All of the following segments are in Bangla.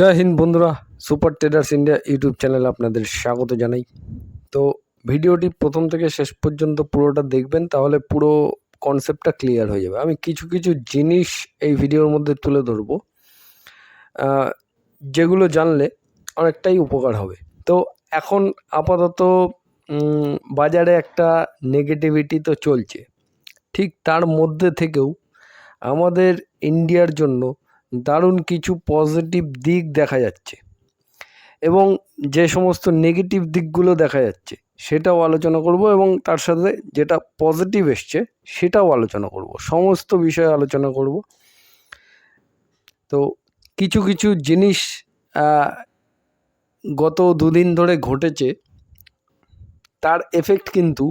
জয় হিন্দ বন্ধুরা, সুপার ট্রেডার্স ইন্ডিয়া ইউটিউব চ্যানেলে আপনাদের স্বাগত জানাই। তো ভিডিওটি প্রথম থেকে শেষ পর্যন্ত পুরোটা দেখবেন, তাহলে পুরো কনসেপ্টটা ক্লিয়ার হয়ে যাবে। আমি কিছু কিছু জিনিস এই ভিডিওর মধ্যে তুলে ধরবো। যেগুলো জানলে অনেকটাই উপকার হবে। তো এখন আপাতত বাজারে একটা নেগেটিভিটি তো চলছে। ঠিক তার মধ্যে থেকেও আমাদের ইন্ডিয়ার জন্য দারুণ কিছু পজিটিভ দিক দেখা যাচ্ছে এবং যে সমস্ত নেগেটিভ দিকগুলো দেখা যাচ্ছে সেটাও আলোচনা করব এবং তার সাথে যেটা পজিটিভ এসছে সেটাও আলোচনা করব, সমস্ত বিষয়ে আলোচনা করব। তো কিছু কিছু জিনিস গত দুদিন ধরে ঘটেছে, তার এফেক্ট কিন্তু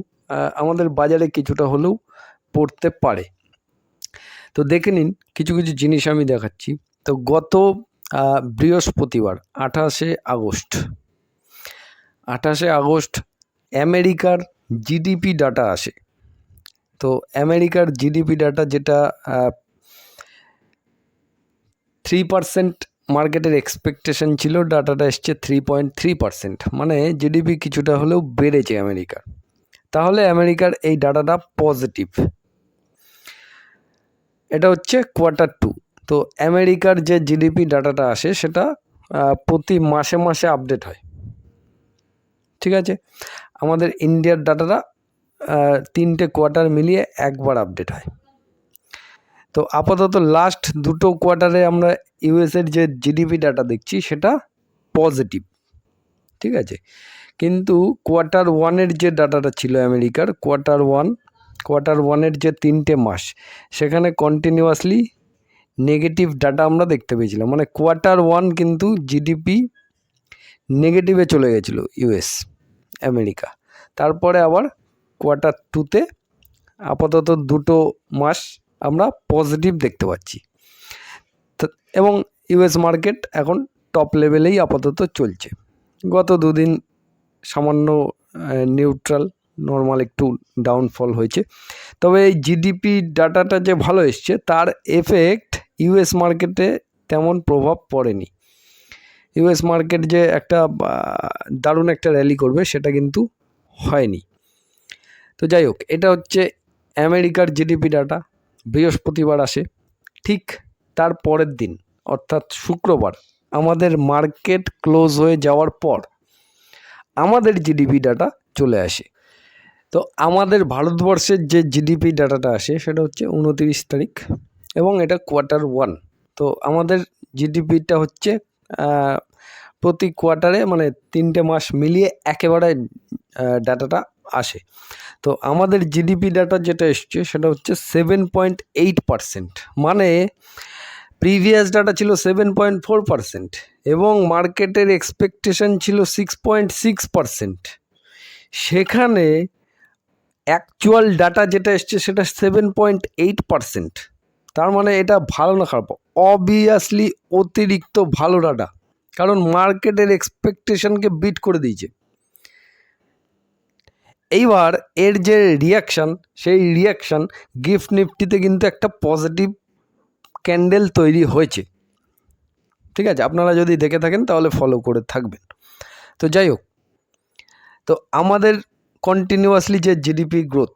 আমাদের বাজারে কিছুটা হলেও পড়তে পারে। তো দেখে নিন, কিছু কিছু জিনিস আমি দেখাচ্ছি। তো গত বৃহস্পতিবার, আঠাশে আগস্ট আঠাশে আগস্ট আমেরিকার জিডিপি ডাটা আসে। তো আমেরিকার জিডিপি ডাটা যেটা থ্রি পার্সেন্ট মার্কেটের এক্সপেকটেশন ছিল, ডাটাটা এসছে থ্রি পয়েন্ট থ্রি পার্সেন্ট মানে জিডিপি কিছুটা হলেও বেড়েছে আমেরিকার। তাহলে আমেরিকার এই ডাটাটা পজিটিভ এটা হচ্ছে কোয়ার্টার টু। তো আমেরিকার যে জিডিপি ডাটাটা আসে, সেটা প্রতি মাসে মাসে আপডেট হয়। ঠিক আছে? আমাদের ইন্ডিয়ার ডাটাটা তিনটে কোয়ার্টার মিলিয়ে একবার আপডেট হয়। তো আপাতত লাস্ট দুটো কোয়ার্টারে আমরা ইউএসের যে জিডিপি ডাটা দেখছি, সেটা পজিটিভ ঠিক আছে? কিন্তু কোয়ার্টার ওয়ানের যে ডাটাটা ছিল আমেরিকার, কোয়ার্টার ওয়ান কোয়ার্টার ওয়ানের যে তিনটে মাস, সেখানে কন্টিনিউয়াসলি নেগেটিভ ডাটা আমরা দেখতে পেয়েছিলাম। মানে কোয়ার্টার ওয়ান কিন্তু জিডিপি নেগেটিভে চলে গেছিল ইউএস আমেরিকা তারপরে আবার কোয়ার্টার টুতে আপাতত দুটো মাস আমরা পজিটিভ দেখতে পাচ্ছি। এবং ইউএস মার্কেট এখন টপ লেভেলেই আপাতত চলছে। গত দুদিন সামান্য নিউট্রাল নর্মাল একটু ডাউনফল হয়েছে। তবে এই জিডিপি ডাটাটা যে ভালো এসছে, তার এফেক্ট ইউএস মার্কেটে তেমন প্রভাব পড়েনি। ইউএস মার্কেট যে একটা দারুণ একটা র্যালি করবে, সেটা কিন্তু হয়নি। তো যাই হোক, এটা হচ্ছে আমেরিকার জিডিপি ডাটা। বৃহস্পতিবার আসে, ঠিক তার পরের দিন, অর্থাৎ শুক্রবার, আমাদের মার্কেট ক্লোজ হয়ে যাওয়ার পর, আমাদের জিডিপি ডাটা চলে আসে। তো আমাদের ভারতবর্ষের যে জিডিপি ডাটাটা আসে, সেটা হচ্ছে উনতিরিশ তারিখ এবং এটা কোয়ার্টার ওয়ান তো আমাদের জিডিপিটা হচ্ছে প্রতি কোয়ার্টারে মানে তিনটে মাস মিলিয়ে একেবারে ডাটাটা আসে। তো আমাদের জিডিপি ডাটা যেটা এসছে, সেটা হচ্ছে সেভেন পয়েন্ট এইট পারসেন্ট মানে প্রিভিয়াস ডাটা ছিল সেভেন পয়েন্ট ফোর পারসেন্ট এবং মার্কেটের এক্সপেকটেশন ছিল সিক্স পয়েন্ট সিক্স পারসেন্ট সেখানে অ্যাকচুয়াল ডাটা যেটা এসছে সেটা সেভেন পয়েন্ট এইট পারসেন্ট তার মানে এটা ভালো না খারাপ। অবভিয়াসলি অতিরিক্ত ভালো ডাটা কারণ মার্কেটের এক্সপেকটেশনকে বিট করে দিয়েছে। এইবার এর যে রিয়াকশান সেই রিয়াকশান গিফট নিফটিতে কিন্তু একটা পজিটিভ ক্যান্ডেল তৈরি হয়েছে। ঠিক আছে? আপনারা যদি দেখে থাকেন তাহলে ফলো করে থাকবেন। তো যাই হোক। তো আমাদের কন্টিনিউয়াসলি যে জিডিপি গ্রোথ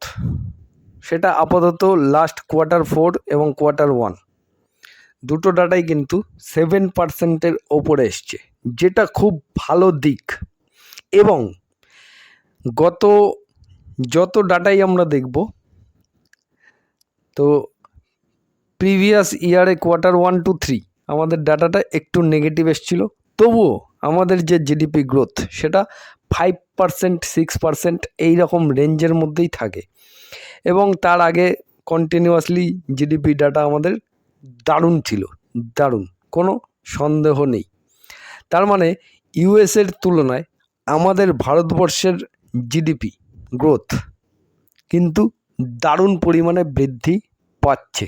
সেটা আপাতত লাস্ট কোয়ার্টার ফোর এবং কোয়ার্টার ওয়ান দুটো ডাটাই কিন্তু সেভেন পার্সেন্টের ওপরে এসছে, যেটা খুব ভালো দিক। এবং গত যত ডাটাই আমরা দেখব, তো প্রিভিয়াস ইয়ারে কোয়ার্টার ওয়ান টু থ্রি আমাদের ডাটাটা একটু নেগেটিভ এসছিল। তবুও আমাদের যে জিডিপি গ্রোথ সেটা ফাইভ পার্সেন্ট সিক্স পার্সেন্ট এইরকম রেঞ্জের মধ্যেই থাকে। এবং তার আগে কন্টিনিউয়াসলি জিডিপি ডাটা আমাদের দারুণ ছিল, দারুণ, কোনো সন্দেহ নেই। তার মানে ইউএসের তুলনায় আমাদের ভারতবর্ষের জিডিপি গ্রোথ কিন্তু দারুণ পরিমাণে বৃদ্ধি পাচ্ছে।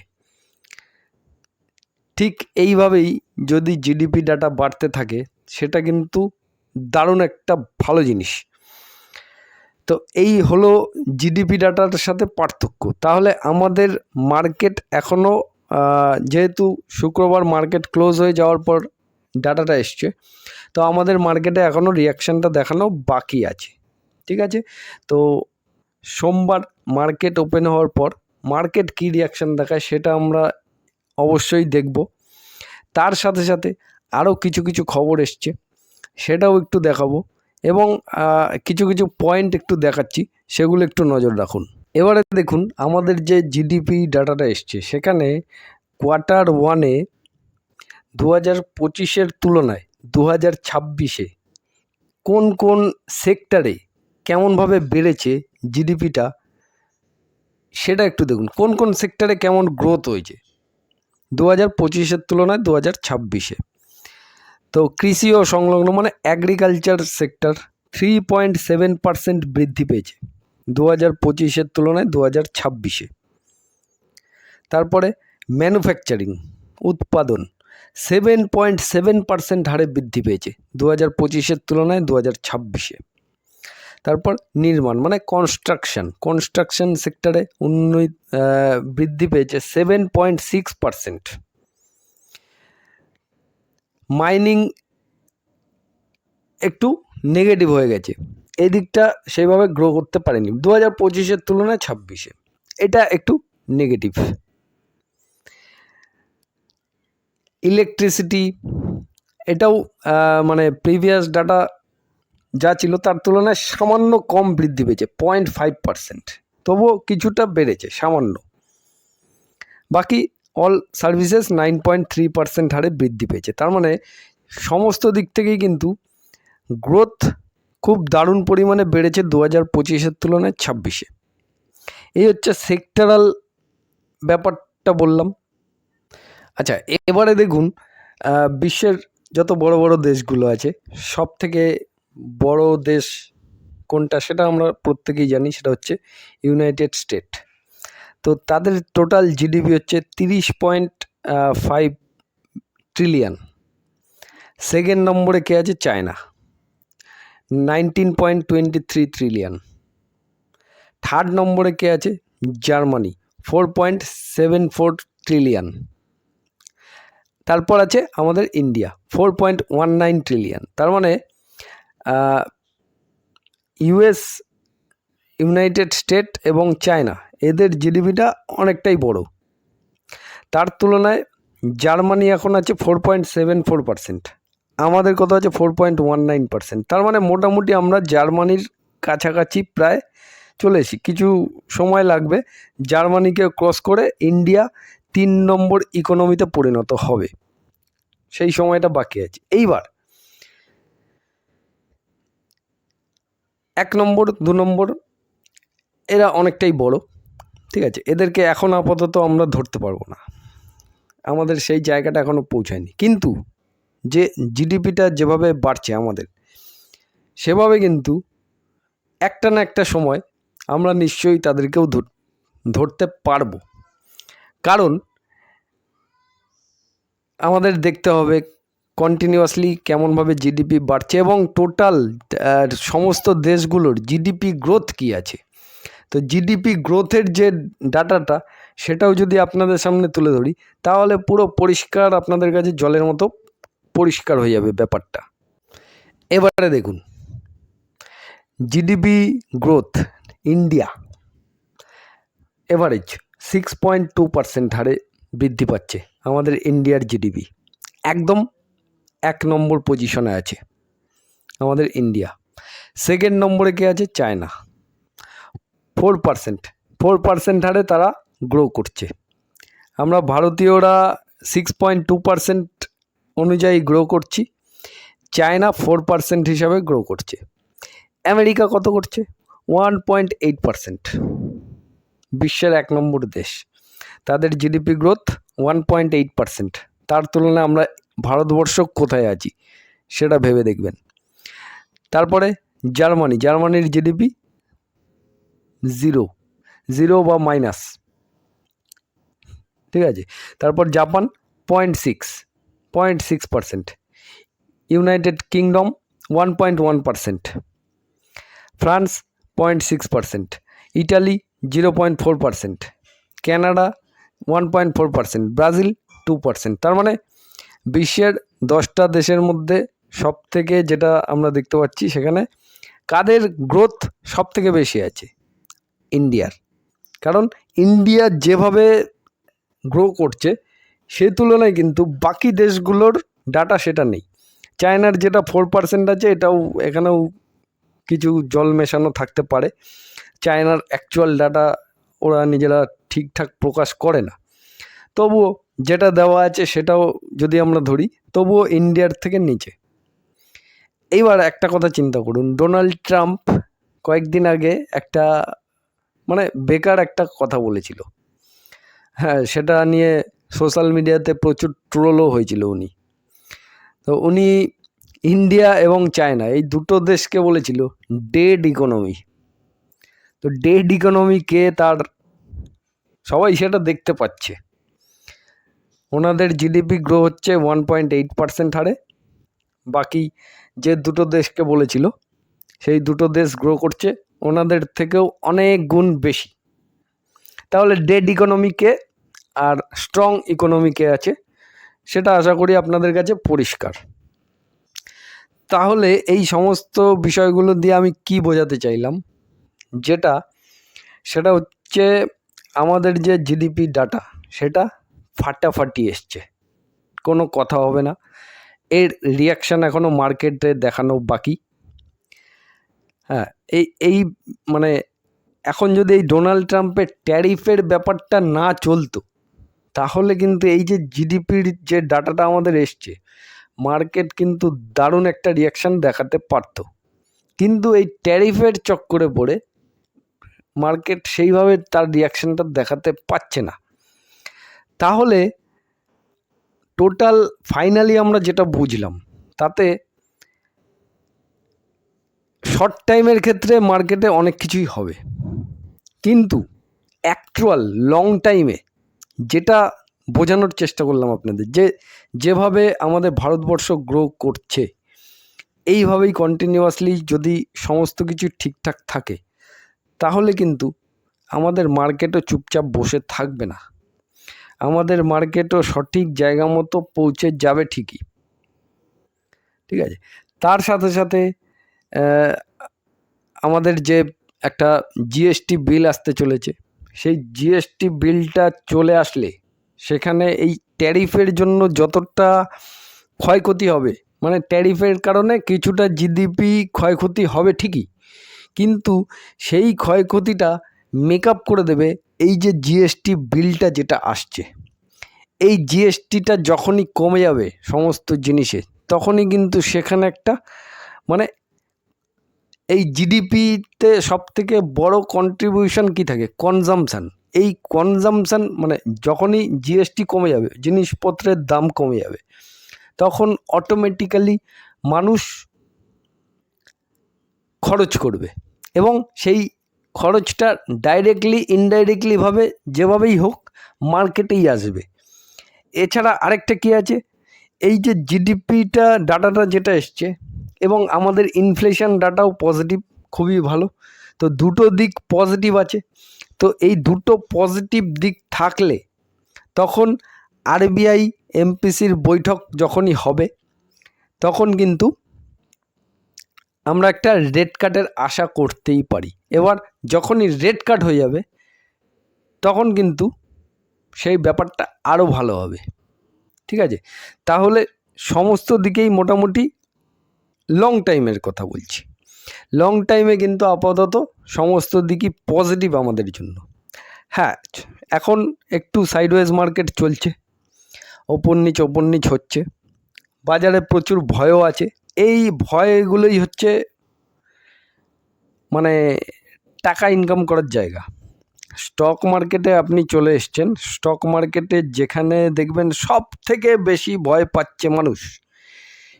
ঠিক এইভাবেই যদি জিডিপি ডাটা বাড়তে থাকে, সেটা কিন্তু দারুণ একটা ভালো জিনিস। তো এই হলো জিডিপি ডাটার সাথে পার্থক্য। তাহলে আমাদের মার্কেট এখনও যেহেতু শুক্রবার মার্কেট ক্লোজ হয়ে যাওয়ার পর ডাটাটা এসছে, তো আমাদের মার্কেটে এখনও রিয়াকশানটা দেখানো বাকি আছে। ঠিক আছে? তো সোমবার মার্কেট ওপেন হওয়ার পর মার্কেট কী রিয়াকশান দেখায় সেটা আমরা অবশ্যই দেখব। তার সাথে সাথে আরও কিছু কিছু খবর এসছে, সেটাও একটু দেখাবো। এবং কিছু কিছু পয়েন্ট একটু দেখাচ্ছি, সেগুলো একটু নজর রাখুন। এবারে দেখুন, আমাদের যে জিডিপি ডাটাটা এসছে, সেখানে কোয়ার্টার ওয়ানে দু হাজার পঁচিশের তুলনায় দু হাজার ছাব্বিশে কোন কোন সেক্টরে কেমনভাবে বেড়েছে জিডিপিটা সেটা একটু দেখুন। কোন কোন সেক্টরে কেমন গ্রোথ হয়েছে? দু হাজার পঁচিশের তুলনায় দু হাজার ছাব্বিশে। তো কৃষি ও সংলগ্ন মানে agriculture sector three point seven percent বৃদ্ধি পেয়েছে দু হাজার পঁচিশের তুলনায় দু হাজার ছাব্বিশে। তারপরে ম্যানুফ্যাকচারিং উৎপাদন সেভেন পয়েন্ট সেভেন পার্সেন্ট হারে বৃদ্ধি পেয়েছে দু হাজার পঁচিশের তুলনায় দু হাজার ছাব্বিশে। তারপর নির্মাণ মানে কনস্ট্রাকশন কনস্ট্রাকশন সেক্টরে উন্নতি আহ, বৃদ্ধি পেয়েছে seven point six percent mining একটু নেগেটিভ হয়ে গেছে। এই দিকটা সেইভাবে গ্রো করতে পারেনি। দু হাজার পঁচিশের তুলনায় ছাব্বিশে। এটা একটু নেগেটিভ ইলেকট্রিসিটি এটাও মানে প্রিভিয়াস ডাটা যা ছিল তার তুলনায় সামান্য কম বৃদ্ধি পেয়েছে পয়েন্ট ফাইভ পার্সেন্ট তবুও কিছুটা বেড়েছে, সামান্য। বাকি all services nine point three percent হারে বৃদ্ধি পেয়েছে। তার মানে সমস্ত দিক থেকেই কিন্তু গ্রোথ খুব দারুণ পরিমাণে বেড়েছে দু হাজার পঁচিশের তুলনায় ছাব্বিশে। এই হচ্ছে সেক্টরাল ব্যাপারটা বললাম। আচ্ছা এবারে দেখুন বিশ্বের যত বড় বড় দেশগুলো আছে সব থেকে বড় দেশ কোনটা সেটা আমরা প্রত্যেকেই জানি, সেটা হচ্ছে ইউনাইটেড স্টেট তো তাদের টোটাল জিডিপি হচ্ছে তিরিশ পয়েন্ট ফাইভ ট্রিলিয়ন সেকেন্ড নম্বরে কে আছে? China nineteen point twenty three trillion third নম্বরে কে আছে? Germany four point seven four trillion তারপর আছে আমাদের India four point one nine trillion তার মানে ইউএস ইউনাইটেড স্টেট এবং চায়না এদের জিডিপিটা অনেকটাই বড়। তার তুলনায় জার্মানি এখন আছে four point seven four percent আমাদের কত আছে four point one nine percent তার মানে মোটামুটি আমরা জার্মানির কাছাকাছি প্রায় চলে এসি কিছু সময় লাগবে জার্মানিকে ক্রস করে ইন্ডিয়া তিন নম্বর ইকোনমিতে পরিণত হবে। সেই সময়টা বাকি আছে। এইবার এক নম্বর, দু নম্বর, এরা অনেকটাই বড়। ঠিক আছে? এদেরকে এখন আপাতত আমরা ধরতে পারব না। আমাদের সেই জায়গাটা এখনও পৌঁছায়নি। কিন্তু যে জিডিপিটা যেভাবে বাড়ছে আমাদের, সেভাবে কিন্তু একটা না একটা সময় আমরা নিশ্চয়ই তাদেরকেও ধর- ধরতে পারব। কারণ আমাদের দেখতে হবে কন্টিনিউয়াসলি কেমনভাবে জিডিপি বাড়ছে এবং টোটাল সমস্ত দেশগুলোর জিডিপি গ্রোথ কী আছে। তো জিডিপি গ্রোথের যে ডাটাটা সেটাও যদি আপনাদের সামনে তুলে ধরি, তাহলে পুরো পরিষ্কার আপনাদের কাছে জলের মতো পরিষ্কার হয়ে যাবে ব্যাপারটা। এবারে দেখুন GDP growth India average six point two percent হারে বৃদ্ধি পাচ্ছে আমাদের ইন্ডিয়ার জিডিপি একদম এক নম্বর পজিশনে আছে আমাদের ইন্ডিয়া সেকেন্ড নম্বরে কে আছে? China four percent four percent হারে তারা গ্রো করছে। আমরা ভারতীয়রা সিক্স পয়েন্ট টু পার্সেন্ট অনুযায়ী গ্রো করছি, চায়না ফোর পার্সেন্ট হিসাবে গ্রো করছে। আমেরিকা কত করছে? ওয়ান পয়েন্ট এইট পার্সেন্ট বিশ্বের এক নম্বর দেশ। তাদের GDP growth one point eight percent তার তুলনায় আমরা ভারতবর্ষ কোথায় আছি, সেটা ভেবে দেখবেন। তারপরে জার্মানি, জার্মানির জিডিপি জিরো। জিরো বা মাইনাস। ঠিক আছে? তারপর Japan point six point six percent United Kingdom one point one percent France point six percent Italy zero point four percent Canada one point four percent Brazil two percent তার মানে বিশ্বের দশটা দেশের মধ্যে সব থেকে যেটা আমরা দেখতে পাচ্ছি সেখানে কাদের গ্রোথ সব থেকে বেশি আছে? ইন্ডিয়ার কারণ ইন্ডিয়া যেভাবে গ্রো করছে, সে তুলনায় কিন্তু বাকি দেশগুলোর ডাটা সেটা নেই। চায়নার যেটা ফোর পার্সেন্ট আছে, এটাও এখানেও কিছু জল মেশানো থাকতে পারে। চায়নার অ্যাকচুয়াল ডাটা ওরা নিজেরা ঠিকঠাক প্রকাশ করে না। তবুও যেটা দেওয়া আছে, সেটাও যদি আমরা ধরি, তবুও ইন্ডিয়ার থেকে নিচে। এইবার একটা কথা চিন্তা করুন ডোনাল্ড ট্রাম্প কয়েকদিন আগে একটা মানে বেকার একটা কথা বলেছিল। হ্যাঁ সেটা নিয়ে সোশ্যাল মিডিয়াতে প্রচুর ট্রোলও হয়েছিল উনি। তো উনি ইন্ডিয়া এবং চায়না এই দুটো দেশকে বলেছিল ডেড ইকোনমি তো ডেড ইকোনমি কে তার সবাই সেটা দেখতে পাচ্ছে। ওনাদের জিডিপি গ্রো হচ্ছে ওয়ান পয়েন্ট এইট পার্সেন্ট হারে। বাকি যে দুটো দেশকে বলেছিল, সেই দুটো দেশ গ্রো করছে। ওনাদের থেকেও অনেক গুণ বেশি। তাহলে ডেড ইকোনমিকে আর স্ট্রং ইকোনমিকে আছে, সেটা আশা করি আপনাদের কাছে পরিষ্কার। তাহলে এই সমস্ত বিষয়গুলো দিয়ে আমি কি বোঝাতে চাইলাম? যেটা, সেটা হচ্ছে আমাদের যে জিডিপি ডাটা সেটা ফাটাফাটি এসছে। কোনো কথা হবে না। এর রিয়াকশান এখনও মার্কেটে দেখানো বাকি। হ্যাঁ এই এই মানে এখন যদি এই ডোনাল্ড ট্রাম্পের ট্যারিফের ব্যাপারটা না চলতো, তাহলে কিন্তু এই যে জিডিপির যে ডাটাটা আমাদের এসছে মার্কেট কিন্তু দারুণ একটা রিয়াকশান দেখাতে পারতো। কিন্তু এই ট্যারিফের চক্করে পড়ে মার্কেট সেইভাবে তার রিয়াকশানটা দেখাতে পারছে না। তাহলে টোটাল ফাইনালি আমরা যেটা বুঝলাম, তাতে শর্ট টাইমের ক্ষেত্রে মার্কেটে অনেক কিছুই হবে। কিন্তু অ্যাকচুয়াল লং টাইমে যেটা বোঝানোর চেষ্টা করলাম আপনাদের, যে যেভাবে আমাদের ভারতবর্ষ গ্রো করছে, এইভাবেই কন্টিনিউয়াসলি যদি সমস্ত কিছু ঠিকঠাক থাকে, তাহলে কিন্তু আমাদের মার্কেটও চুপচাপ বসে থাকবে না। আমাদের মার্কেটও সঠিক জায়গা মতো পৌঁছে যাবে ঠিকই। ঠিক আছে? তার সাথে সাথে আমাদের যে একটা জিএসটি বিল আসতে চলেছে, সেই জিএসটি বিলটা চলে আসলে সেখানে এই ট্যারিফের জন্য যতটা ক্ষয়ক্ষতি হবে মানে ট্যারিফের কারণে কিছুটা জিডিপি ক্ষয়ক্ষতি হবে ঠিকই, কিন্তু সেই ক্ষয়ক্ষতিটা মেক করে দেবে এই যে জিএসটি বিলটা যেটা আসছে। এই জিএসটিটা যখনই কমে যাবে সমস্ত জিনিসে, তখনই কিন্তু সেখানে একটা মানে এই জিডিপিতে সব থেকে বড় কন্ট্রিবিউশন কী থাকে? কনজামশান এই কনজামশান মানে যখনই জিএসটি কমে যাবে, জিনিসপত্রের দাম কমে যাবে, তখন অটোমেটিক্যালি মানুষ খরচ করবে এবং সেই খরচটা ডাইরেক্টলি ইনডাইরেক্টলিভাবে যেভাবেই হোক মার্কেটেই আসবে। এছাড়া আরেকটা কী আছে? এই যে জিডিপিটা ডাটাটা যেটা এসছে এবং আমাদের ইনফ্লেশন ডাটাও পজিটিভ খুবই ভালো। তো দুটো দিক পজিটিভ আছে। তো এই দুটো পজিটিভ দিক থাকলে তখন আরবিআই এমপিসির বৈঠক যখনই হবে, তখন কিন্তু আমরা একটা রেড কার্ডের আশা করতেই পারি। এবার যখনই রেড কার্ড হয়ে যাবে, তখন কিন্তু সেই ব্যাপারটা আরও ভালো হবে। ঠিক আছে? তাহলে সমস্ত দিকেই মোটামুটি লং টাইমের কথা বলছি। লং টাইমে কিন্তু আপাতত সমস্ত দিকই পজিটিভ আমাদের জন্য। হ্যাঁ এখন একটু সাইডওয়েজ মার্কেট চলছে, ওপর নিচ ওপর নিচ হচ্ছে, বাজারে প্রচুর ভয়ও আছে। এই ভয়গুলোই হচ্ছে মানে টাকা ইনকাম করার জায়গা। স্টক মার্কেটে আপনি চলে এসছেন স্টক মার্কেটে যেখানে দেখবেন সব থেকে বেশি ভয় পাচ্ছে মানুষ।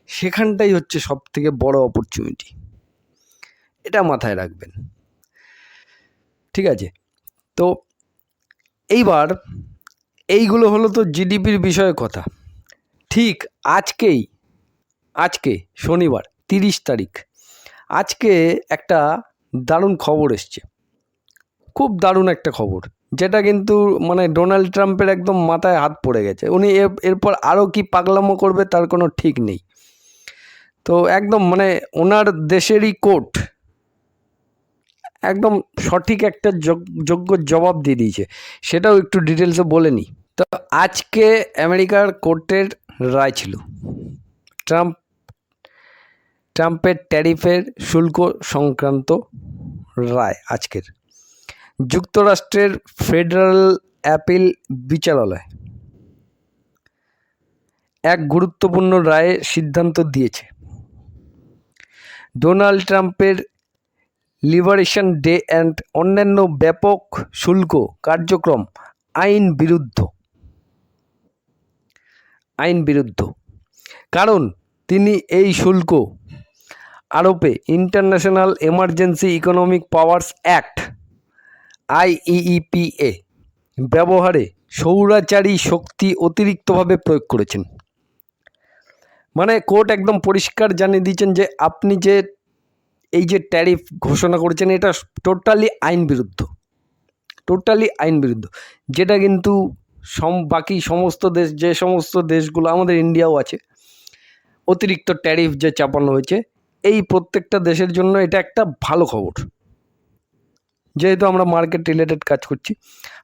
সেখানটাই হচ্ছে সব থেকে বড় অপরচুনিটি এটা মাথায় রাখবেন। ঠিক আছে? তো এইবার এইগুলো হলো তো জিডিপির বিষয়ে কথা। ঠিক আজকেই, আজকে শনিবার, তিরিশ তারিখ। আজকে একটা দারুণ খবর এসছে। খুব দারুণ একটা খবর। যেটা কিন্তু মানে ডোনাল্ড ট্রাম্পের একদম মাথায় হাত পড়ে গেছে। উনি এরপর আরও কি পাগলামো করবে তার কোনো ঠিক নেই। তো একদম মানে ওনার দেশেরই কোর্ট। একদম সঠিক একটা যোগ- যোগ্য জবাব দিয়ে দিয়েছে। সেটাও একটু ডিটেলসে বলে নিই। তো আজকে আমেরিকার কোর্টের রায় ছিল। ট্রাম্প, ট্রাম্পের ট্যারিফের শুল্ক সংক্রান্ত রায় আজকের। যুক্তরাষ্ট্রের ফেডারেল অ্যাপিল বিচারালয় এক গুরুত্বপূর্ণ রায়ে সিদ্ধান্ত দিয়েছে। ডোনাল্ড ট্রাম্পের লিবারেশন ডে অ্যান্ড অন্যান্য ব্যাপক শুল্ক কার্যক্রম আইন বিরুদ্ধ। আইন বিরুদ্ধ। কারণ তিনি এই শুল্ক আরোপে International Emergency Economic Powers Act, IEEPA ব্যবহারে সৌরাচারী শক্তি অতিরিক্তভাবে প্রয়োগ করেছেন। মানে কোর্ট একদম পরিষ্কার জানিয়ে দিয়েছেন যে আপনি যে এই যে ট্যারিফ ঘোষণা করেছেন, এটা টোটালি আইন বিরুদ্ধ। টোটালি আইন বিরুদ্ধ। যেটা কিন্তু সম, বাকি সমস্ত দেশ, যে সমস্ত দেশগুলো, আমাদের ইন্ডিয়াও আছে, অতিরিক্ত ট্যারিফ যে চাপানো হয়েছে, এই প্রত্যেকটা দেশের জন্য এটা একটা ভালো খবর। যেহেতু আমরা মার্কেট রিলেটেড কাজ করছি।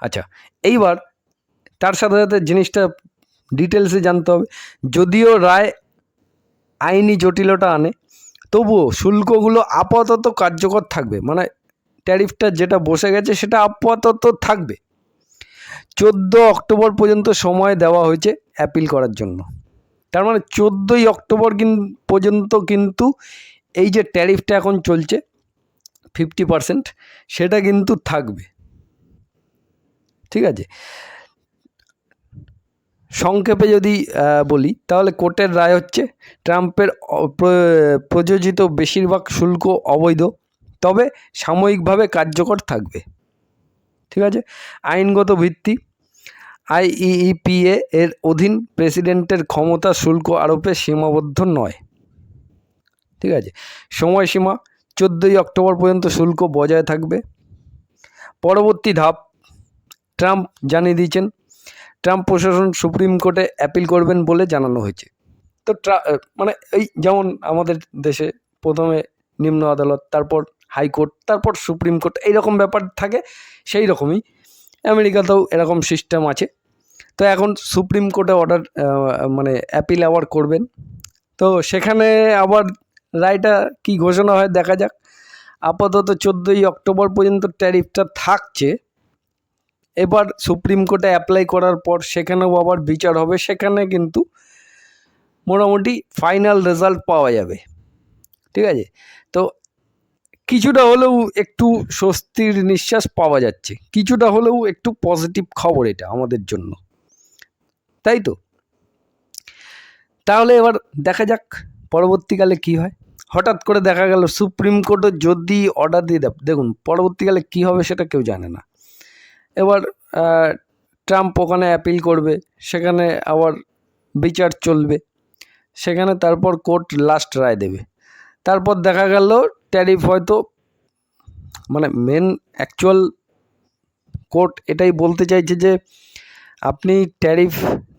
আচ্ছা এইবার তার সাথে সাথে জিনিসটা ডিটেলসে জানতে হবে। যদিও রায় আইনি জটিলতা আনে। তবুও শুল্কগুলো আপাতত কার্যকর থাকবে। মানে ট্যারিফটা যেটা বসে গেছে সেটা আপাতত থাকবে। চোদ্দ অক্টোবর পর্যন্ত সময় দেওয়া হয়েছে অ্যাপিল করার জন্য। তার মানে চোদ্দোই অক্টোবর কিন পর্যন্ত কিন্তু এই যে ট্যারিফটা এখন চলছে ফিফটি পারসেন্ট সেটা কিন্তু থাকবে। ঠিক আছে? সংক্ষেপে যদি বলি, তাহলে কোর্টের রায় হচ্ছে ট্রাম্পের প্রযোজিত বেশিরভাগ শুল্ক অবৈধ, তবে সাময়িকভাবে কার্যকর থাকবে। ঠিক আছে? আইনগত ভিত্তি আইইইপিএ এর অধীন প্রেসিডেন্টের ক্ষমতা শুল্ক আরোপে সীমাবদ্ধ নয়। ঠিক আছে? সময়সীমা চোদ্দোই অক্টোবর পর্যন্ত শুল্ক বজায় থাকবে। পরবর্তী ধাপ, ট্রাম্প জানিয়ে দিয়েছেন ট্রাম্প প্রশাসন সুপ্রিম কোর্টে অ্যাপিল করবেন বলে জানানো হয়েছে। তো মানে এই যেমন আমাদের দেশে প্রথমে নিম্ন আদালত, তারপর হাইকোর্ট, তারপর সুপ্রিম কোর্ট এইরকম ব্যাপার থাকে, সেই রকমই। আমেরিকাতেও এরকম সিস্টেম আছে। তো এখন সুপ্রিম কোর্টে অর্ডার মানে অ্যাপিল আবার করবেন। তো সেখানে আবার রায়টা কি ঘোষণা হয় দেখা যাক। আপাতত চোদ্দোই অক্টোবর পর্যন্ত ট্যারিফটা থাকছে। এবার সুপ্রিম কোর্টে অ্যাপ্লাই করার পর সেখানেও আবার বিচার হবে, সেখানে কিন্তু মোটামুটি ফাইনাল রেজাল্ট পাওয়া যাবে। ঠিক আছে? তো কিছুটা হলেও একটু স্বস্তির নিঃশ্বাস পাওয়া যাচ্ছে। কিছুটা হলেও একটু পজিটিভ খবর এটা আমাদের জন্য। তাই তো? তাহলে এবার দেখা যাক পরবর্তীকালে কি হয়। হঠাৎ করে দেখা গেল সুপ্রিম কোর্টও যদি অর্ডার দিয়ে দেয় দেখুন, পরবর্তীকালে কি হবে সেটা কেউ জানে না। এবার ট্রাম্প ওখানে অ্যাপিল করবে, সেখানে আবার বিচার চলবে। সেখানে তারপর কোর্ট লাস্ট রায় দেবে। তারপর দেখা গেল ট্যারিফ হয়তো মানে মেন অ্যাকচুয়াল কোর্ট এটাই বলতে চাইছে যে, আপনি ট্যারিফ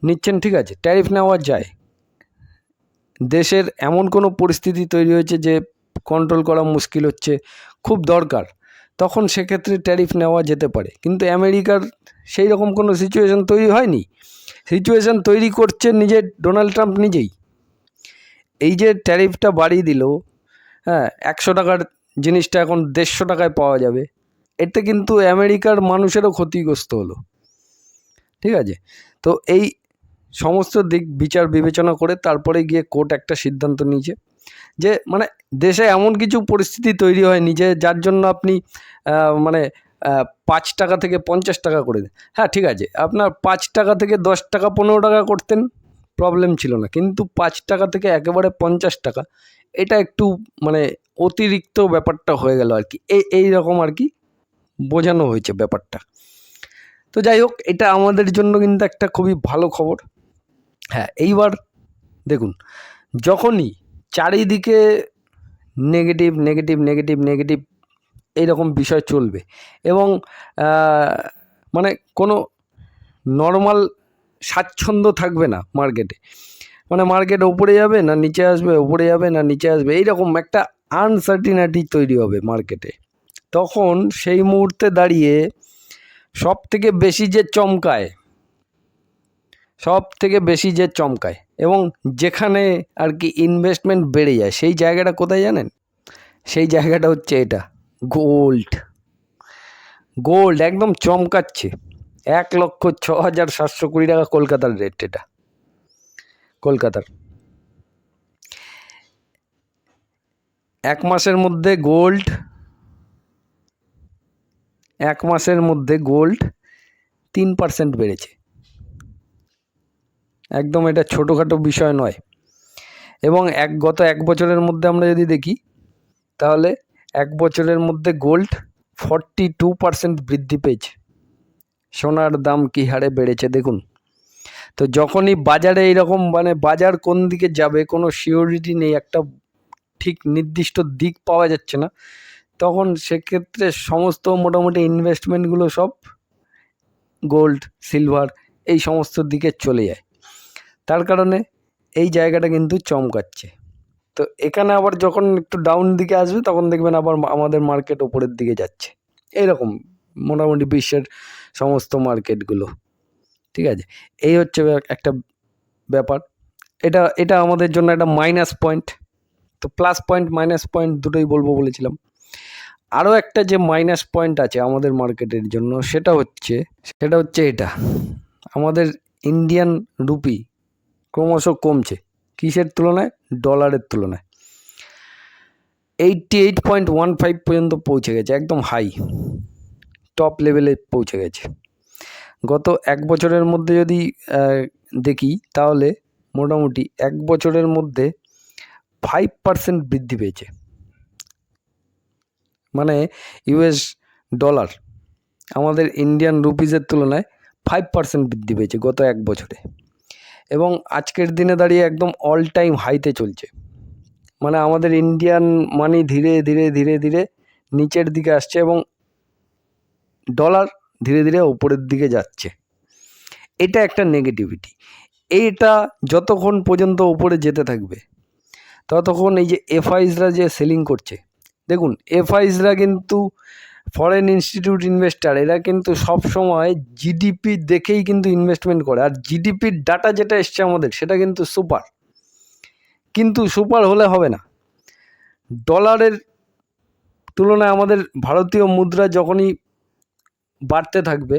নিচ্ছেন, ঠিক আছে? ট্যারিফ নেওয়া যায়। দেশের এমন কোনো পরিস্থিতি তৈরি হয়েছে যে কন্ট্রোল করা মুশকিল হচ্ছে। খুব দরকার। তখন সেক্ষেত্রে ট্যারিফ নেওয়া যেতে পারে। কিন্তু আমেরিকার সেই রকম কোনো সিচুয়েশন তৈরি হয়নি। সিচুয়েশন তৈরি করছে নিজে ডোনাল্ড ট্রাম্প নিজেই। এই যে ট্যারিফটা বাড়িয়ে দিল হ্যাঁ একশো টাকার জিনিসটা এখন দেড়শো টাকায় পাওয়া যাবে। এতে কিন্তু আমেরিকার মানুষেরও ক্ষতিগ্রস্ত হলো। ঠিক আছে? তো এই সমস্ত দিক বিচার বিবেচনা করে তারপরে গিয়ে কোর্ট একটা সিদ্ধান্ত নিয়েছে। যে মানে দেশে এমন কিছু পরিস্থিতি তৈরি হয়নি যে যার জন্য আপনি মানে পাঁচ টাকা থেকে পঞ্চাশ টাকা করে দেন। হ্যাঁ ঠিক আছে, আপনার পাঁচ টাকা থেকে দশ টাকা, পনেরো টাকা করতেন প্রবলেম ছিল না। কিন্তু পাঁচ টাকা থেকে একেবারে পঞ্চাশ টাকা, এটা একটু মানে অতিরিক্ত ব্যাপারটা হয়ে গেল আর কি। এই এই রকম আর কি বোঝানো হয়েছে ব্যাপারটা। তো যাই হোক, এটা আমাদের জন্য কিন্তু একটা খুবই ভালো খবর। হ্যাঁ এইবার দেখুন, যখনই চারিদিকে নেগেটিভ নেগেটিভ নেগেটিভ নেগেটিভ এইরকম বিষয় চলবে। এবং মানে কোনো নর্মাল স্বাচ্ছন্দ্য থাকবে না মার্কেটে মানে মার্কেট ওপরে যাবে না নিচে আসবে, ওপরে যাবে না নিচে আসবে, এইরকম একটা আনসার্টিনিটি তৈরি হবে মার্কেটে তখন সেই মুহূর্তে দাঁড়িয়ে সব থেকে বেশি যে চমকায় সব থেকে বেশি যে চমকায় এবং যেখানে আর কি ইনভেস্টমেন্ট বেড়ে যায়, সেই জায়গাটা কোথায় জানেন? সেই জায়গাটা হচ্ছে এটা গোল্ড গোল্ড একদম চমকাচ্ছে। এক লক্ষ ছ হাজার সাতশো কুড়ি টাকা কলকাতার রেট এটা। কলকাতার। এক মাসের মধ্যে গোল্ড এক মাসের মধ্যে গোল্ড তিন পার্সেন্ট বেড়েছে। একদম এটা ছোটোখাটো বিষয় নয়। এবং এক, গত এক বছরের মধ্যে আমরা যদি দেখি, তাহলে এক বছরের মধ্যে গোল্ড ফর্টি টু পার্সেন্ট বৃদ্ধি পেয়েছে। সোনার দাম কী হারে বেড়েছে দেখুন। তো যখনই বাজারে এইরকম মানে বাজার কোন দিকে যাবে, কোনো সিওরিটি নেই, একটা ঠিক নির্দিষ্ট দিক পাওয়া যাচ্ছে না, তখন সেক্ষেত্রে সমস্ত মোটামুটি ইনভেস্টমেন্টগুলো সব গোল্ড সিলভার এই সমস্ত দিকে চলে যায়। তার কারণে এই জায়গাটা কিন্তু চমকাচ্ছে। তো এখানে আবার যখন একটু ডাউন দিকে আসবে, তখন দেখবেন আবার আমাদের মার্কেট ওপরের দিকে যাচ্ছে। এইরকম মোটামুটি বিশ্বের সমস্ত মার্কেটগুলো ঠিক আছে? এই হচ্ছে একটা ব্যাপার। এটা এটা আমাদের জন্য একটা মাইনাস পয়েন্ট তো প্লাস পয়েন্ট মাইনাস পয়েন্ট দুটোই বলব বলেছিলাম। আরও একটা যে মাইনাস পয়েন্ট আছে আমাদের মার্কেটের জন্য, সেটা হচ্ছে সেটা হচ্ছে এটা। আমাদের ইন্ডিয়ান রুপি ক্রমশ কমছে। কিসের তুলনায়? ডলারের তুলনায়। Eighty eight point one five পর্যন্ত পৌঁছে গেছে, একদম হাই টপ লেভেলে পৌঁছে গেছে। গত এক বছরের মধ্যে যদি দেখি, তাহলে মোটামুটি এক বছরের মধ্যে ফাইভ পার্সেন্ট বৃদ্ধি পেয়েছে। মানে ইউএস ডলার আমাদের ইন্ডিয়ান রুপিজের তুলনায় ফাইভ পার্সেন্ট বৃদ্ধি পেয়েছে গত এক বছরে। এবং আজকের দিনে দাঁড়িয়ে একদম অল টাইম হাইতে চলছে। মানে আমাদের ইন্ডিয়ান মানি ধীরে ধীরে ধীরে ধীরে নিচের দিকে আসছে এবং ডলার ধীরে ধীরে ওপরের দিকে যাচ্ছে। এটা একটা নেগেটিভিটি এইটা যতক্ষণ পর্যন্ত ওপরে যেতে থাকবে, ততক্ষণ এই যে এফআইসরা যে সেলিং করছে, দেখুন এফআইসরা কিন্তু ফরেন ইনস্টিটিউট ইনভেস্টার এরা কিন্তু সব সময় জিডিপি দেখেই কিন্তু ইনভেস্টমেন্ট করে। আর জিডিপির ডাটা যেটা এসছে আমাদের, সেটা কিন্তু সুপার কিন্তু সুপার হলে হবে না। ডলারের তুলনায় আমাদের ভারতীয় মুদ্রা যখনই বাড়তে থাকবে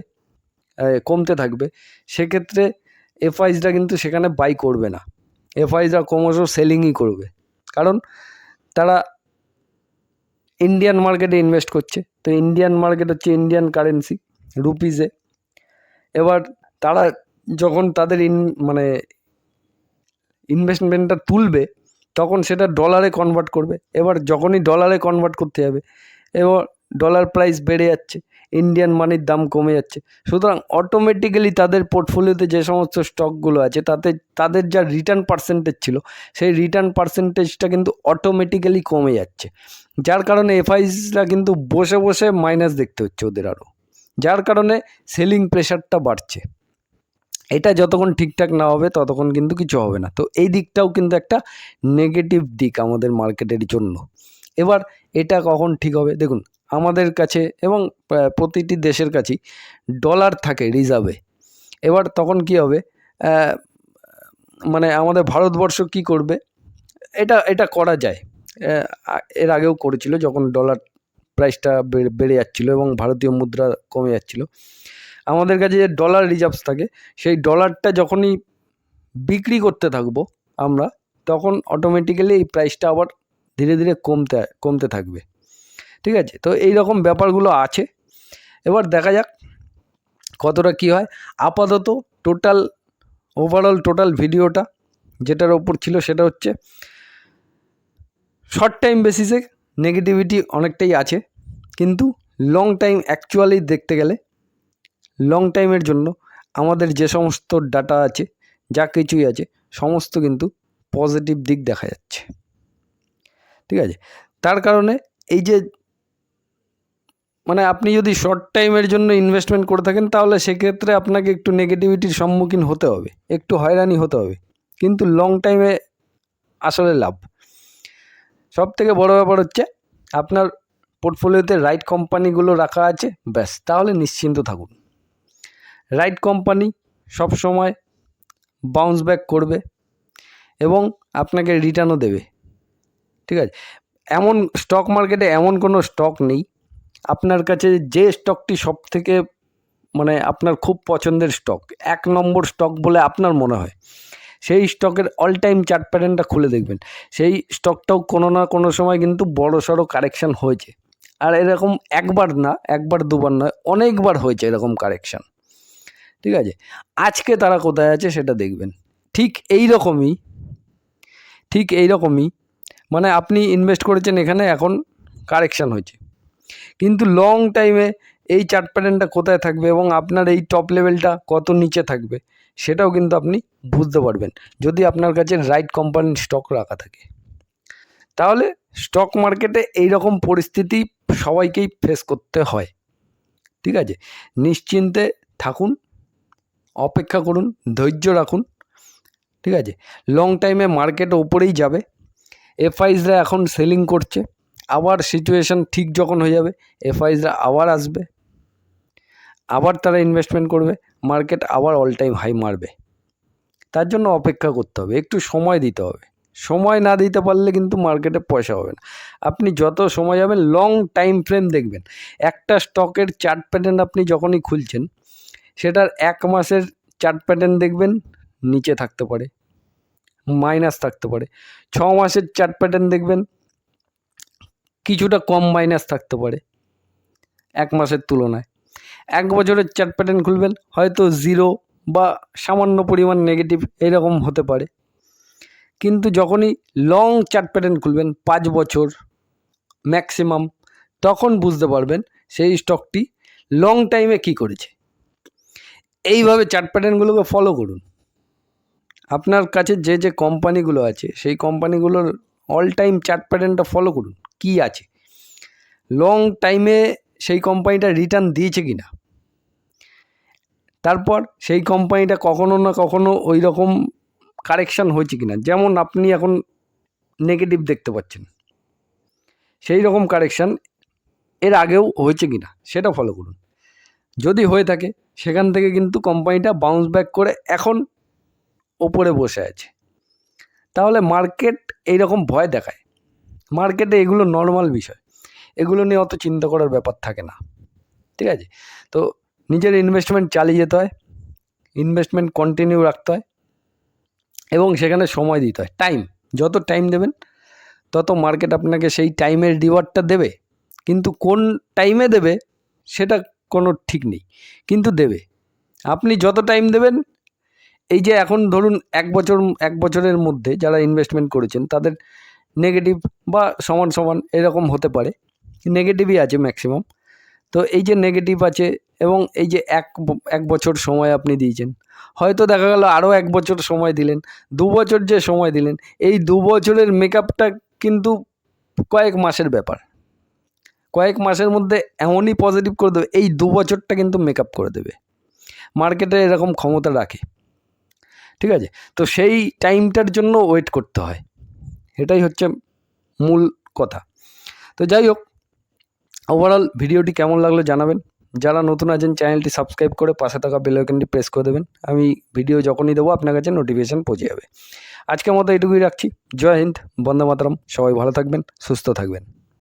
কমতে থাকবে, সেক্ষেত্রে এফআইসরা কিন্তু সেখানে বাই করবে না। এফআইসরা ক্রমশ সেলিংই করবে। কারণ তারা ইন্ডিয়ান মার্কেটে ইনভেস্ট করছে। তো ইন্ডিয়ান মার্কেট হচ্ছে ইন্ডিয়ান কারেন্সি রুপিজে এবার তারা যখন তাদের ইন মানে ইনভেস্টমেন্টটা তুলবে, তখন সেটা ডলারে কনভার্ট করবে। এবার যখনই ডলারে কনভার্ট করতে যাবে, এবার ডলার প্রাইস বেড়ে যাচ্ছে ইন্ডিয়ান মানির দাম কমে যাচ্ছে। সুতরাং অটোমেটিক্যালি তাদের পোর্টফোলিওতে যে সমস্ত স্টকগুলো আছে, তাতে, তাদের যা রিটার্ন পার্সেন্টেজ ছিল, সেই রিটার্ন পার্সেন্টেজটা কিন্তু অটোমেটিক্যালি কমে যাচ্ছে। যার কারণে এফআইসরা কিন্তু বসে বসে মাইনাস দেখতে হচ্ছে ওদের আরও যার কারণে সেলিং প্রেশারটা বাড়ছে। এটা যতক্ষণ ঠিকঠাক না হবে, ততক্ষণ কিন্তু কিছু হবে না। তো এই দিকটাও কিন্তু একটা নেগেটিভ দিক আমাদের মার্কেটের জন্য। এবার এটা কখন ঠিক হবে? দেখুন, আমাদের কাছে এবং প্রতিটি দেশের কাছেই ডলার থাকে রিজার্ভে এবার তখন কি হবে? মানে আমাদের ভারতবর্ষ কি করবে? এটা এটা করা যায়। এর আগেও করেছিল যখন ডলার প্রাইসটা বেড়ে যাচ্ছিল এবং ভারতীয় মুদ্রা কমে যাচ্ছিল। আমাদের কাছে যে ডলার রিজার্ভস থাকে, সেই ডলারটা যখনই বিক্রি করতে থাকব আমরা, তখন অটোমেটিক্যালি এই প্রাইসটা আবার ধীরে ধীরে কমতে কমতে থাকবে। ঠিক আছে? তো এই রকম ব্যাপারগুলো আছে। এবার দেখা যাক কতটা কী হয়। আপাতত টোটাল ওভারঅল টোটাল ভিডিওটা যেটার ওপর ছিল সেটা হচ্ছে শর্ট টাইম বেসিসে নেগেটিভিটি অনেকটাই আছে, কিন্তু লং টাইম অ্যাকচুয়ালি দেখতে গেলে লং টাইমের জন্য আমাদের যে সমস্ত ডাটা আছে, যা কিছুই আছে, সমস্ত কিন্তু পজিটিভ দিক দেখা যাচ্ছে। ঠিক আছে? তার কারণে এই যে মানে আপনি যদি শর্ট টাইমের জন্য ইনভেস্টমেন্ট করে থাকেন, তাহলে সেক্ষেত্রে আপনাকে একটু নেগেটিভিটির সম্মুখীন হতে হবে, একটু হয়রানি হতে হবে। কিন্তু লং টাইমে আসলে লাভ। সব থেকে বড় ব্যাপার হচ্ছে আপনার পোর্টফোলিওতে রাইট কোম্পানিগুলো রাখা আছে, ব্যাস, তাহলে নিশ্চিন্ত থাকুন। রাইট কোম্পানি সব সময় বাউন্স ব্যাক করবে এবং আপনাকে রিটার্নও দেবে। ঠিক আছে? এমন স্টক মার্কেটে এমন কোনো স্টক নেই, আপনার কাছে যে স্টকটি সব থেকে মানে আপনার খুব পছন্দের স্টক এক নম্বর স্টক বলে আপনার মনে হয়। সেই স্টকের অল টাইম চার্ট প্যাটার্নটা খুলে দেখবেন। সেই স্টকটাও কোনো না কোনো সময় কিন্তু বড় সড়ো কারেকশান হয়েছে। আর এরকম একবার না, একবার দুবার নয়, অনেকবার হয়েছে এরকম কারেকশান ঠিক আছে? আজকে তারা কোথায় আছে সেটা দেখবেন। ঠিক এই রকমই, ঠিক এই রকমই মানে আপনি ইনভেস্ট করেছেন এখানে, এখন কারেকশান হয়েছে। কিন্তু লং টাইমে এই চার্ট প্যাটার্নটা কোথায় থাকবে এবং আপনার এই টপ লেভেলটা কত নিচে থাকবে? সেটাও কিন্তু আপনি বুঝতে পারবেন, যদি আপনার কাছে রাইট কোম্পানির স্টক রাখা থাকে। তাহলে স্টক মার্কেটে এই রকম পরিস্থিতি সবাইকেই ফেস করতে হয়। ঠিক আছে? নিশ্চিন্তে থাকুন, অপেক্ষা করুন, ধৈর্য রাখুন। ঠিক আছে? লং টাইমে মার্কেট ওপরেই যাবে। এফআইসরা এখন সেলিং করছে। আবার সিচুয়েশান ঠিক যখন হয়ে যাবে এফআইসরা আবার আসবে। আবার তারা ইনভেস্টমেন্ট করবে মার্কেট আবার অল টাইম হাই মারবে। তার জন্য অপেক্ষা করতে হবে, একটু সময় দিতে হবে। সময় না দিতে পারলে কিন্তু মার্কেটে পয়সা হবে না। আপনি যত সময় যাবেন লং টাইম ফ্রেম দেখবেন। একটা স্টকের চার্ট প্যাটার্ন আপনি যখনই খুলছেন, সেটার এক মাসের চার্ট প্যাটার্ন দেখবেন, নিচে থাকতে পারে মাইনাস থাকতে পারে। ছ মাসের চার্ট প্যাটার্ন দেখবেন, কিছুটা কম মাইনাস থাকতে পারে, এক মাসের তুলনায়। এক বছরের চার্ট প্যাটার্ন খুলবেন, হয়তো জিরো বা সামান্য পরিমাণ নেগেটিভ এরকম হতে পারে। কিন্তু যখনই লং চার্ট প্যাটার্ন খুলবেন, পাঁচ বছর ম্যাক্সিমাম তখন বুঝতে পারবেন সেই স্টকটি লং টাইমে কী করেছে। এইভাবে চার্ট প্যাটার্নগুলোকে ফলো করুন। আপনার কাছে যে যে কোম্পানিগুলো আছে, সেই কোম্পানিগুলোর অল টাইম চার্ট প্যাটার্নটা ফলো করুন। কী আছে? লং টাইমে সেই কোম্পানিটা রিটার্ন দিয়েছে কি না তারপর সেই কোম্পানিটা কখনো না কখনো ওই রকম কারেকশান হয়েছে কি না যেমন আপনি এখন নেগেটিভ দেখতে পাচ্ছেন। সেই রকম কারেকশান এর আগেও হয়েছে কি না সেটা ফলো করুন। যদি হয়ে থাকে, সেখান থেকে কিন্তু কোম্পানিটা বাউন্স ব্যাক করে এখন ওপরে বসে আছে। তাহলে মার্কেট এইরকম ভয় দেখায়। মার্কেটে এগুলো নর্মাল বিষয়। এগুলো নিয়ে অত চিন্তা করার ব্যাপার থাকে না। ঠিক আছে? তো নিজের ইনভেস্টমেন্ট চালিয়ে যেতে হয় ইনভেস্টমেন্ট কন্টিনিউ রাখতে হয় এবং সেখানে সময় দিতে হয়। টাইম যত টাইম দেবেন, তত মার্কেট আপনাকে সেই টাইমের রিওয়ার্ডটা দেবে। কিন্তু কোন টাইমে দেবে, সেটা কোনো ঠিক নেই। কিন্তু দেবে। আপনি যত টাইম দেবেন, এই যে এখন ধরুন এক বছর, এক বছরের মধ্যে যারা ইনভেস্টমেন্ট করেছেন, তাদের নেগেটিভ বা সমান সমান এরকম হতে পারে। নেগেটিভই আছে ম্যাক্সিমাম তো এই যে নেগেটিভ আছে এবং এই যে এক এক বছর সময় আপনি দিয়েছেন। হয়তো দেখা গেল আরও এক বছর সময় দিলেন, দু বছর যে সময় দিলেন, এই দু বছরের মেকআপটা কিন্তু কয়েক মাসের ব্যাপার। কয়েক মাসের মধ্যে এমনই পজিটিভ করে দেবে, এই দু বছরটা কিন্তু মেকআপ করে দেবে। মার্কেটে এরকম ক্ষমতা রাখে। ঠিক আছে? তো সেই টাইমটার জন্য ওয়েট করতে হয়। এটাই হচ্ছে মূল কথা। তো যাই হোক ওভারঅল ভিডিওটি কেমন লাগল জানাবেন। যারা নতুন আছেন চ্যানেলটি সাবস্ক্রাইব করে পাশে থাকা বেলাইকনটি প্রেস করে দেবেন। আমি ভিডিও যখনই দেবো, আপনার কাছে নোটিফিকেশান পৌঁছে যাবে। আজকের মতো এটুকুই রাখছি। জয় হিন্দ, বন্দে মাতরম। সবাই ভালো থাকবেন, সুস্থ থাকবেন।